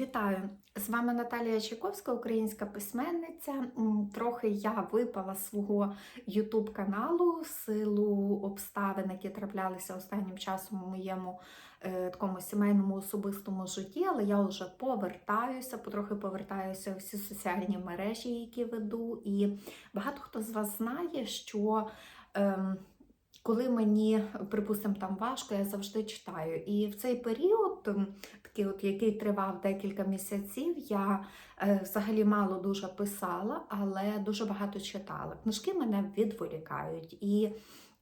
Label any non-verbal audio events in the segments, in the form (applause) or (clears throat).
Вітаю! З вами Наталія Чайковська, українська письменниця. Трохи я випала з свого YouTube каналу в силу обставин, які траплялися останнім часом у моєму е, такому сімейному особистому житті, але я вже повертаюся, потрохи повертаюся всі соціальні мережі, які веду. І багато хто з вас знає, що. ем, коли мені, припустимо, там важко, я завжди читаю. І в цей період, такий от, який тривав декілька місяців, я е, взагалі мало дуже писала, але дуже багато читала. Книжки мене відволікають. І,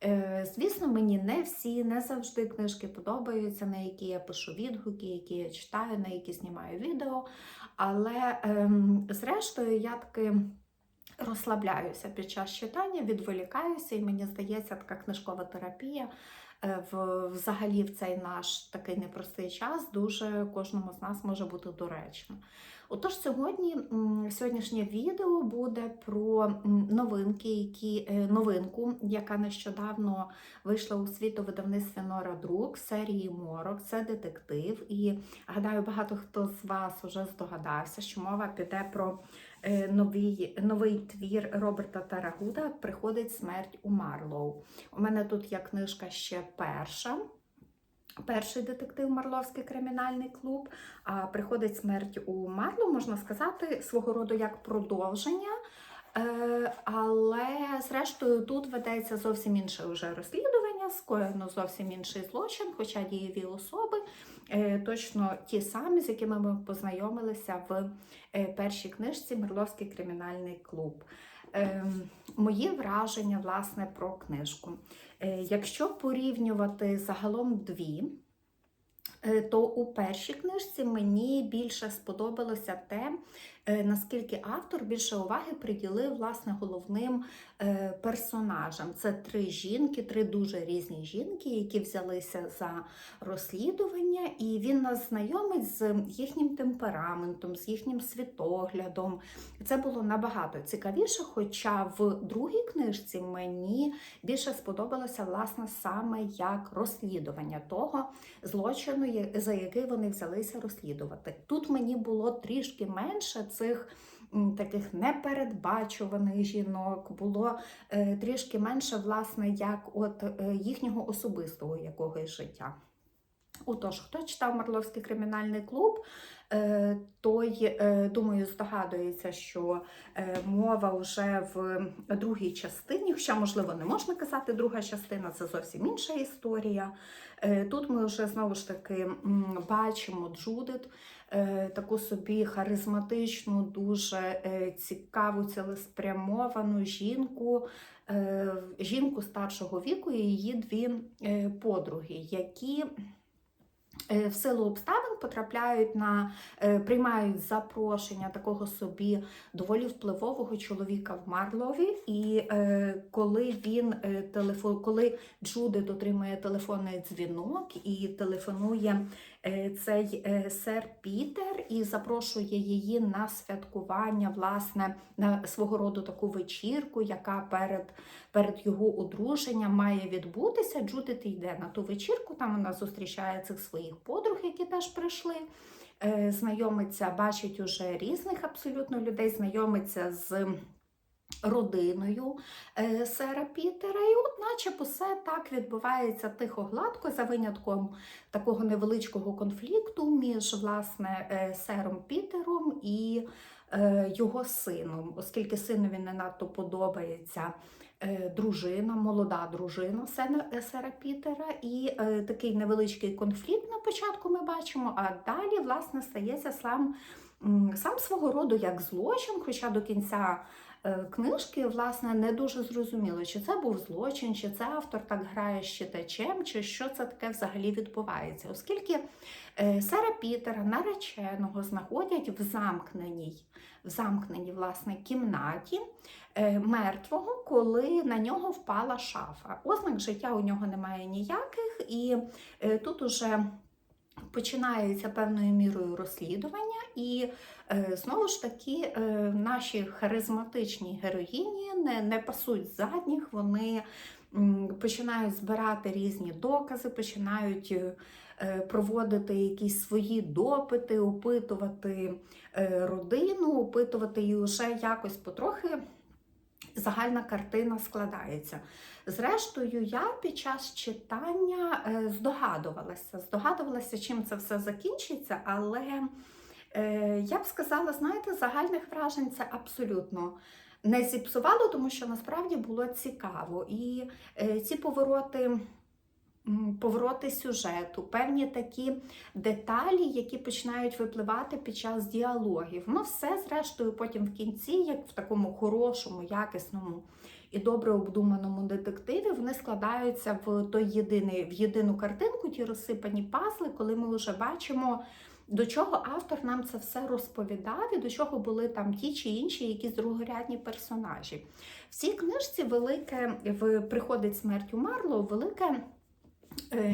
е, звісно, мені не всі, не завжди книжки подобаються, на які я пишу відгуки, які я читаю, на які знімаю відео. Але, ем, зрештою, я таки. Розслабляюся під час читання, відволікаюся, і мені здається, така книжкова терапія е, взагалі в цей наш такий непростий час дуже кожному з нас може бути доречно. Отож, сьогодні сьогоднішнє відео буде про новинки, які, е, новинку, яка нещодавно вийшла у світ у видавництві Нора Друк серії Морок. Це детектив. І гадаю, багато хто з вас вже здогадався, що мова піде про новий, новий твір Роберта Тарагуда Приходить смерть у Марлоу. У мене тут є книжка ще перша. Перший детектив Марловський кримінальний клуб. А приходить смерть у Марлоу, можна сказати, свого роду як продовження. Е, Але, зрештою, тут ведеться зовсім інше вже розслідування, скоєно зовсім інший злочин, хоча дієві особи е, точно ті самі, з якими ми познайомилися в е, першій книжці Мерловський кримінальний клуб. Е, Мої враження власне про книжку. Е, Якщо порівнювати загалом дві, е, то у першій книжці мені більше сподобалося те, е, наскільки автор більше уваги приділив власне головним е, персонажам. Це три жінки, три дуже різні жінки, які взялися за розслідування, і він нас знайомить з їхнім темпераментом, з їхнім світоглядом. Це було набагато цікавіше, хоча в другій книжці мені більше сподобалося власне саме як розслідування того злочину, за який вони взялися розслідувати. Тут мені було трішки менше цих. Таких непередбачуваних жінок було е, трішки менше, власне, як от е, їхнього особистого якогось життя. Отож, хто читав Марловський кримінальний клуб, е, той, е, думаю, здогадується, що е, мова вже в другій частині, хоча, можливо, не можна казати друга частина, це зовсім інша історія. Тут ми вже знову ж таки бачимо Джудит, таку собі харизматичну, дуже цікаву, цілеспрямовану жінку, жінку старшого віку і її дві подруги, які в силу обставин потрапляють на е, приймають запрошення такого собі доволі впливового чоловіка в Марлові. І е, коли він е, телефон, коли Джудит отримує телефонний дзвінок і телефонує е, цей е, сер Пітер і запрошує її на святкування, власне, на свого роду таку вечірку, яка перед, перед його одруженням має відбутися. Джудит йде на ту вечірку, там вона зустрічає цих своїх подруг, які теж прийшли. Е, Знайомиться, бачить уже різних абсолютно людей, знайомиться з родиною е, сера Пітера. І от наче все так відбувається тихо гладко, за винятком такого невеличкого конфлікту між власне е, сером Пітером і його сином, оскільки синові не надто подобається. Е, Дружина, молода дружина е, сера Пітера, і е, такий невеличкий конфлікт на початку ми бачимо, а далі, власне, стається сам, сам свого роду як злочин, хоча до кінця книжки, власне, не дуже зрозуміло, чи це був злочин, чи це автор так грає з читачем, чи що це таке взагалі відбувається. Оскільки е, Сера Пітера, нареченого, знаходять в замкненій, в замкненій власне, кімнаті е, мертвого, коли на нього впала шафа. Ознак життя у нього немає ніяких, і е, тут уже починається певною мірою розслідування, і е, знову ж таки е, наші харизматичні героїні не, не пасуть задніх, вони починають збирати різні докази, починають е, проводити якісь свої допити, опитувати родину, опитувати і вже якось потрохи загальна картина складається. Зрештою, я під час читання е, здогадувалася, здогадувалася, чим це все закінчиться, але е, я б сказала, знаєте, загальних вражень це абсолютно не зіпсувало, тому що насправді було цікаво. І е, ці повороти. Повороти сюжету, певні такі деталі, які починають випливати під час діалогів. Ну, все, зрештою, потім в кінці, як в такому хорошому, якісному і добре обдуманому детективі, вони складаються в той єдиний, в єдину картинку, ті розсипані пазли, коли ми вже бачимо. До чого автор нам це все розповідав, і до чого були там ті чи інші якісь другорядні персонажі. В цій книжці велике в приходить смерть у Марлоу, велике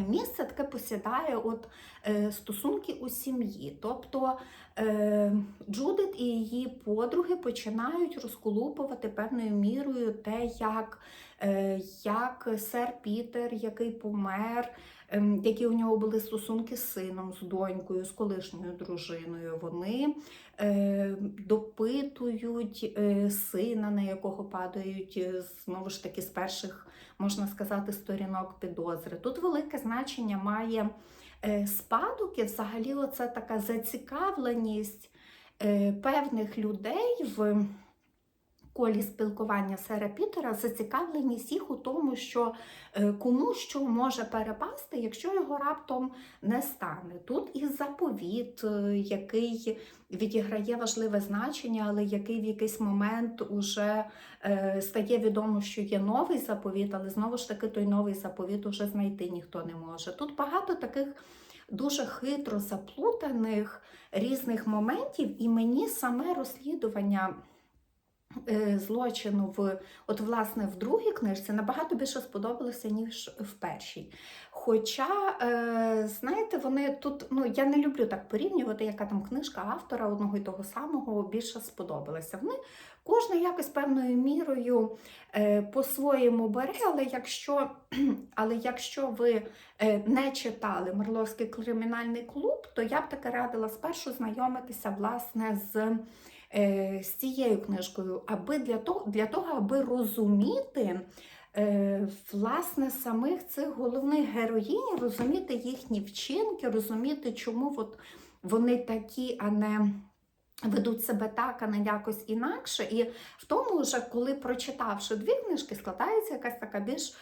місце таке посідає от е, стосунки у сім'ї. Тобто е, Джудит і її подруги починають розколупувати певною мірою те, як, е, як сер Пітер, який помер, які у нього були стосунки з сином, з донькою, з колишньою дружиною. Вони е, допитують е, сина, на якого падають е, знову ж таки з перших, можна сказати, сторінок підозри. Тут велике значення має спадок і взагалі оце така зацікавленість певних людей в колі спілкування Сера Пітера, зацікавленість їх у тому, що е, кому що може перепасти, якщо його раптом не стане. Тут і заповіт, е, який відіграє важливе значення, але який в якийсь момент уже е, стає відомо, що є новий заповіт, але знову ж таки той новий заповіт уже знайти ніхто не може. Тут багато таких дуже хитро заплутаних різних моментів, і мені саме розслідування. Е, Злочину в от власне в другій книжці набагато більше сподобалося, ніж в першій. Хоча, е, знаєте, вони тут, ну я не люблю так порівнювати, яка там книжка автора одного і того самого більше сподобалася. Вони кожна якось певною мірою е, по-своєму бере, але якщо, (clears throat) але якщо ви не читали Марловський кримінальний клуб, то я б таки радила спершу знайомитися власне з. Е, З цією книжкою, аби для того, для того, аби розуміти е, власне самих цих головних героїнь, розуміти їхні вчинки, розуміти, чому от вони такі, а не ведуть себе так, а не якось інакше. І в тому, вже, коли прочитавши дві книжки, складається якась така більш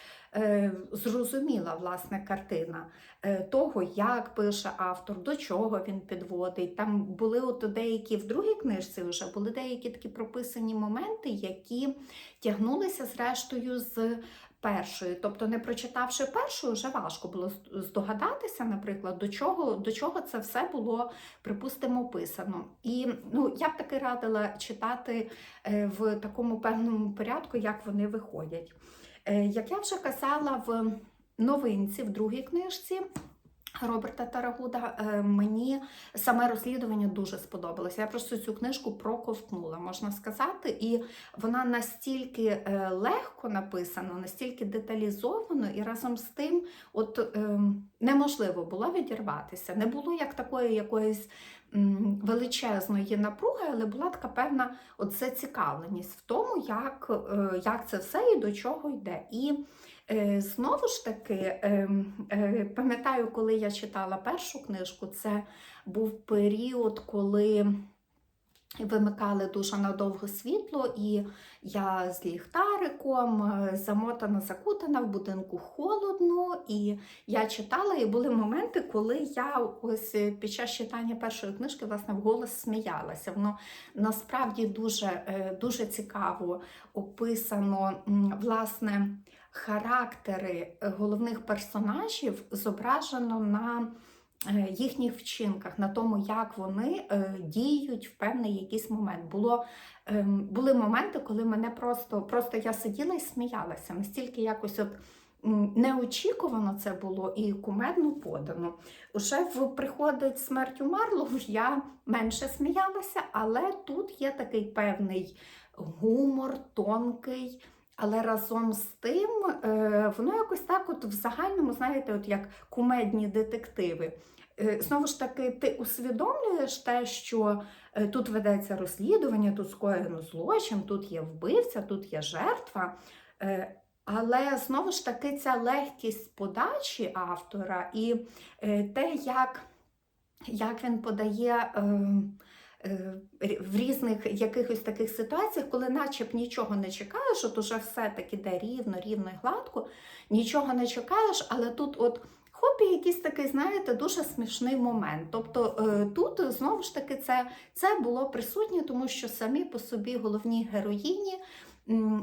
зрозуміла власне картина е, того, як пише автор, до чого він підводить. Там були от деякі в другій книжці вже були деякі такі прописані моменти, які тягнулися зрештою з першої. Тобто, не прочитавши першу, вже важко було здогадатися, наприклад, до чого, до чого це все було, припустимо, писано. І ну, я б таки радила читати е, в такому певному порядку, як вони виходять. Е, Як я вже казала в новинці, в другій книжці. Роберта Тарагуда е, мені саме розслідування дуже сподобалося. Я просто цю книжку проковтнула, можна сказати, і вона настільки е, легко написана, настільки деталізовано, і разом з тим, от е, неможливо було відірватися. Не було як такої якоїсь величезної напруги, але була така певна от зацікавленість в тому, як, як це все і до чого йде. І Знову ж таки, е, е, пам'ятаю, коли я читала першу книжку, це був період, коли вимикали дуже надовго світло, і я з ліхтариком е, замотана, закутана в будинку холодно, і я читала, і були моменти, коли я ось е, під час читання першої книжки власне вголос сміялася. Воно насправді дуже, е, дуже цікаво описано власне характери головних персонажів зображено на їхніх вчинках, на тому, як вони е, діють в певний якийсь момент. Було, ем, були моменти, коли мене просто, просто я сиділа і сміялася, настільки якось от. Неочікувано це було і кумедно подано. Уже в приходить смерть у Марлоу (laughs) я менше сміялася, але тут є такий певний гумор, тонкий, Але разом з тим, е, воно якось так, от в загальному, знаєте, от як кумедні детективи. Е, Знову ж таки, ти усвідомлюєш те, що е, тут ведеться розслідування, тут скоєно злочин, тут є вбивця, тут є жертва. Але знову ж таки, ця легкість подачі автора і те, як, як він подає. Е, в різних якихось таких ситуаціях, коли наче б нічого не чекаєш, от уже все так іде рівно, рівно і гладко, нічого не чекаєш, але тут от хоп, і якийсь такий, знаєте, дуже смішний момент. Тобто е, тут знову ж таки це, це було присутнє, тому що самі по собі головні героїні.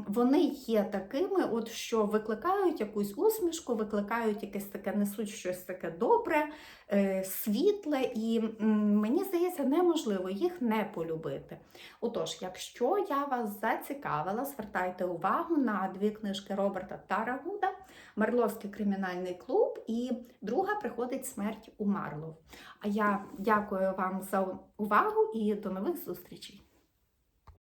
Вони є такими, от що викликають якусь усмішку, викликають якесь таке, несуть щось таке добре, е, світле, і мені здається, неможливо їх не полюбити. Отож, якщо я вас зацікавила, звертайте увагу на дві книжки Роберта Тарагуда Марловський кримінальний клуб і друга приходить смерть у Марлов. А я дякую вам за увагу і до нових зустрічей.